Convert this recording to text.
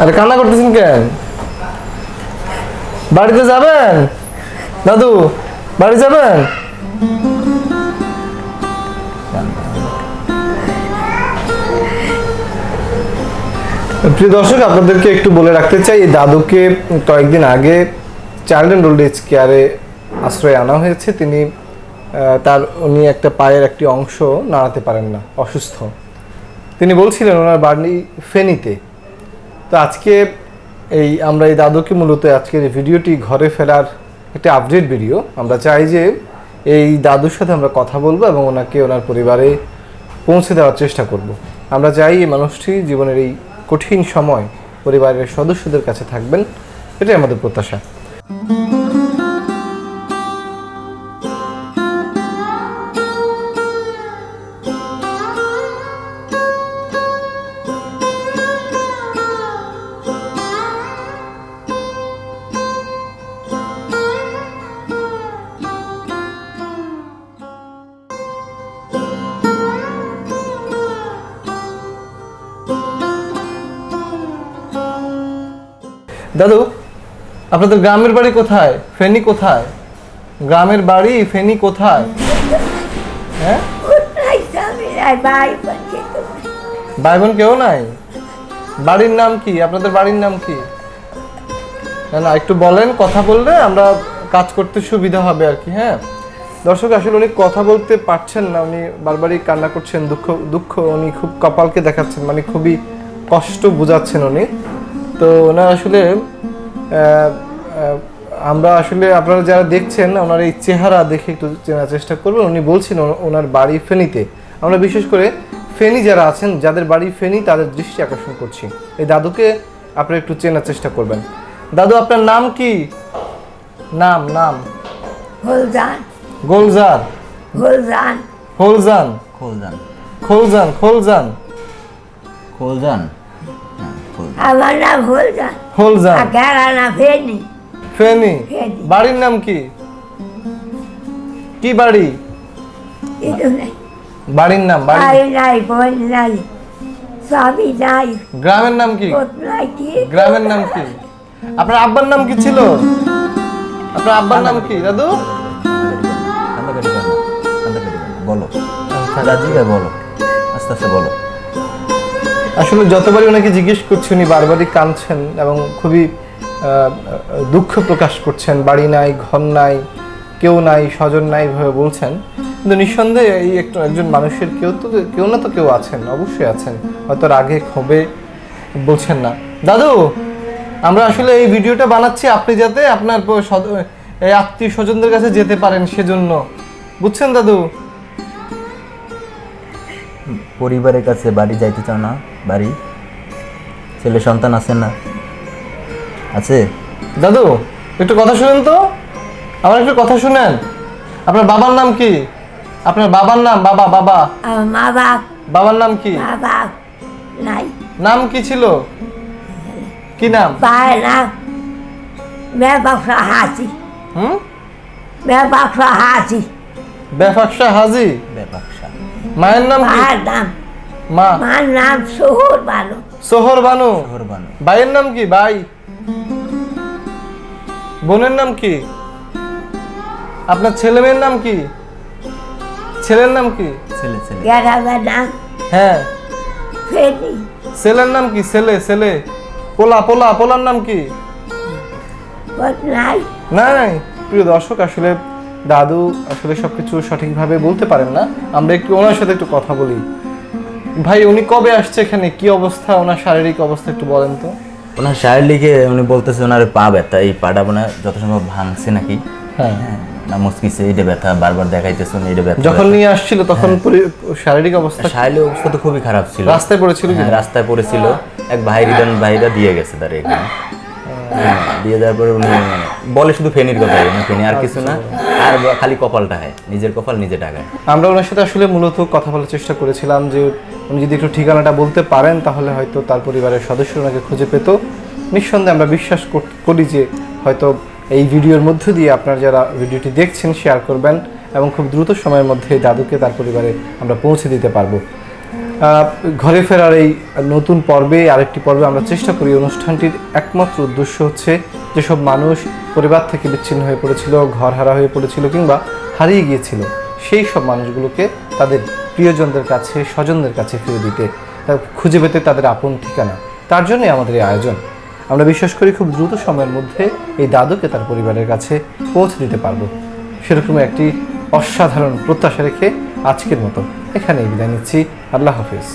আরে কান্না করতেছেন কেন বাড়িতে যাবেন? দাদু, বাড়ি যাবেন? প্রিয় দর্শক, আপনাদেরকে একটু বলে রাখতে চাই, এই দাদুকে কয়েকদিন আগে চাইল্ড অ্যান্ড ওল্ড এজ কেয়ারে আশ্রয়ে আনা হয়েছে। তিনি তার, উনি একটা পায়ের একটি অংশ নাড়াতে পারেন না, অসুস্থ। তিনি বলছিলেন, ওনার বাড়ি ফেনীতে। তো আজকে এই আমরা এই দাদুকে মূলত আজকের এই ভিডিওটি ঘরে ফেরার একটা আপডেট ভিডিও আমরা চাই যে এই দাদুর সাথে আমরা কথা বলব এবং ওনাকে ওনার পরিবারে পৌঁছে দেওয়ার চেষ্টা করব। আমরা চাই এই মানুষটি জীবনের এই কঠিন সময় পরিবারের সদস্যদের কাছে থাকবেন, এটাই আমাদের প্রত্যাশা। দাদু আপনাদের গ্রামের বাড়ি কোথায়? ফেনী কোথায়? গ্রামের বাড়ি ফেনী কোথায়? হ্যাঁ? ভাই? বোন কেউ নাই? বাড়ির নাম কি? আপনাদের বাড়ির নাম কি? না না একটু বলেন কথা বললে আমরা কাজ করতে সুবিধা হবে আর কি হ্যাঁ? দর্শক আসলে উনি কথা বলতে পারছেন না উনি বারবারই কান্না করছেন দুঃখ দুঃখ উনি খুব কপালকে দেখাচ্ছেন মানে খুবই কষ্ট বোঝাচ্ছেন উনি। তো ওনার আসলে আমরা আসলে আপনারা যারা দেখছেন ওনার এই চেহারা দেখে একটু চেনার চেষ্টা করবেন। উনি বলছেন ও- ওনার বাড়ি ফেনীতে। আমরা বিশেষ করে ফেনী যারা আছেন যাদের বাড়ি ফেনী তাদের দৃষ্টি আকর্ষণ করছি। এই দাদুকে আপনারা একটু চেনার চেষ্টা করবেন। দাদু আপনার নাম কি? নাম নাম? হলজান গোলজার হলজান হোলজান খোলজান। খোলজান। খোলজান খোলজান। খোলজান। আমার নাম হলজান হোলজান আর গেরা না ফেনি। ফেনী? ফেনী। বাড়ির নাম কি? কি বাড়ি? বাড়ির নাম বাড়ি নাই বোন নাই স্বামী নাই। গ্রামের নাম কি? গ্রামের নাম কি? আপনার আব্বার নাম কি ছিল? আপনার আব্বার নাম কি দাদু? বলো। দাদি বলো আস্তে আস্তে বলো। আসলে যতবারই ওনাকে জিজ্ঞেস করছি, উনি বারবারই কাঁদছেন এবং খুবই দুঃখ প্রকাশ করছেন। বাড়ি নাই, ঘর নাই, কেউ নাই, স্বজন নাই ভাবে বলছেন। কিন্তু নিঃসন্দেহে এই একটু একজন মানুষের কেউ তো, কেউ না তো কেউ আছেন, অবশ্যই আছেন। হয়তো রাগে, ক্ষোভে বলছেন না। দাদু, আমরা আসলে এই ভিডিওটা বানাচ্ছি আপনি যাতে আপনার এই আত্মীয় স্বজনদের কাছে যেতে পারেন সেজন্য। বুঝছেন দাদু? পরিবারের কাছে বাড়ি যাইতে চাও না? বাড়ি? ছেলে সন্তান আছে না? আছে? দাদু একটু কথা শুনেন তো। আমার একটু কথা শুনেন। আপনার বাবার নাম কি? আপনার বাবার নাম বাবা বাবা? মা বাপ বাবার নাম কি? মা বাপ নাই। নাম কি ছিল? কি নাম? পায় না। মে বাপসা হাসি হুম বাপসা হাসি বেফাকশা হাজি ব্যাপাকসা মায়ের নাম মার নাম। মা। মার নাম শহর ভালো সোহর বানু। শহর বানু। ভাইয়ের নাম কি? ভাই। বোনের নাম কি? আপনার ছেলে মেয়ের নাম কি? ছেলের নাম কি? ছেলে ছেলে। নাম? হ্যাঁ। ছেলের নাম কি? ছেলে ছেলে। পোলা পোলা পোলার নাম কি? নাই নাই। প্রিয় দর্শক আসলে দাদু আসলে সবকিছু সঠিকভাবে বলতে পারেন না। আমরা একটু ওনার সাথে একটু কথা বলি। ভাই উনি কবে আসছে এখানে? কি অবস্থা? ওনার শারীরিক অবস্থা একটু বলেন তো। ওনার শারীরিকে উনি বলতেছে ওনার পা ব্যথা এই পাটা মনে হয় যত সম্ভব ভাঙছে নাকি। হ্যাঁ। হ্যাঁ না মুসকিছে এইটা ব্যথা বারবার দেখাইতেছে উনি এইটা ব্যথা যখন নিয়ে আসছিল তখন শারীরিক অবস্থা শারীরিক অবস্থা তো খুবই খারাপ ছিল। রাস্তায় পড়েছিল কি? হ্যাঁ, রাস্তায় পড়েছিল। এক ভাই রিদান ভাইরা দিয়ে গেছে তার এখানে। হ্যাঁ, দিয়ে দেওয়ার পরে উনি বলে শুধু ফেনির কথা উনি ফেনি আর কিছু না। আর খালি কপালটা হয় নিজের কপাল নিজে টাকায় আমরা ওনার সাথে আসলে মূলত কথা বলার চেষ্টা করেছিলাম যে উনি যদি একটু ঠিকানাটা বলতে পারেন, তাহলে হয়তো তার পরিবারের সদস্য ওনাকে খুঁজে পেত। নিঃসন্দেহে আমরা বিশ্বাস করি যে হয়তো এই ভিডিওর মধ্য দিয়ে আপনারা যারা ভিডিওটি দেখছেন শেয়ার করবেন এবং খুব দ্রুত সময়ের মধ্যে দাদুকে তার পরিবারে আমরা পৌঁছে দিতে পারব। ঘরে ফেরার এই নতুন পর্বে, আরেকটি পর্বে আমরা চেষ্টা করি। অনুষ্ঠানটির একমাত্র উদ্দেশ্য হচ্ছে যেসব মানুষ পরিবার থেকে বিচ্ছিন্ন হয়ে পড়েছিল ঘর হারা হয়ে পড়েছিল কিংবা হারিয়ে গিয়েছিল, সেই সব মানুষগুলোকে তাদের প্রিয়জনদের কাছে, স্বজনদের কাছে ফিরে দিতে খুঁজে পেতে তাদের আপন ঠিকানা। তার জন্যই আমাদের এই আয়োজন। আমরা বিশ্বাস করি খুব দ্রুত সময়ের মধ্যে এই দাদুকে তার পরিবারের কাছে পৌঁছে দিতে পারব। সেরকম একটি অসাধারণ প্রত্যাশা রেখে আজকের মতো এখানেই বিদায় নিচ্ছি। আল্লাহ হাফিজ।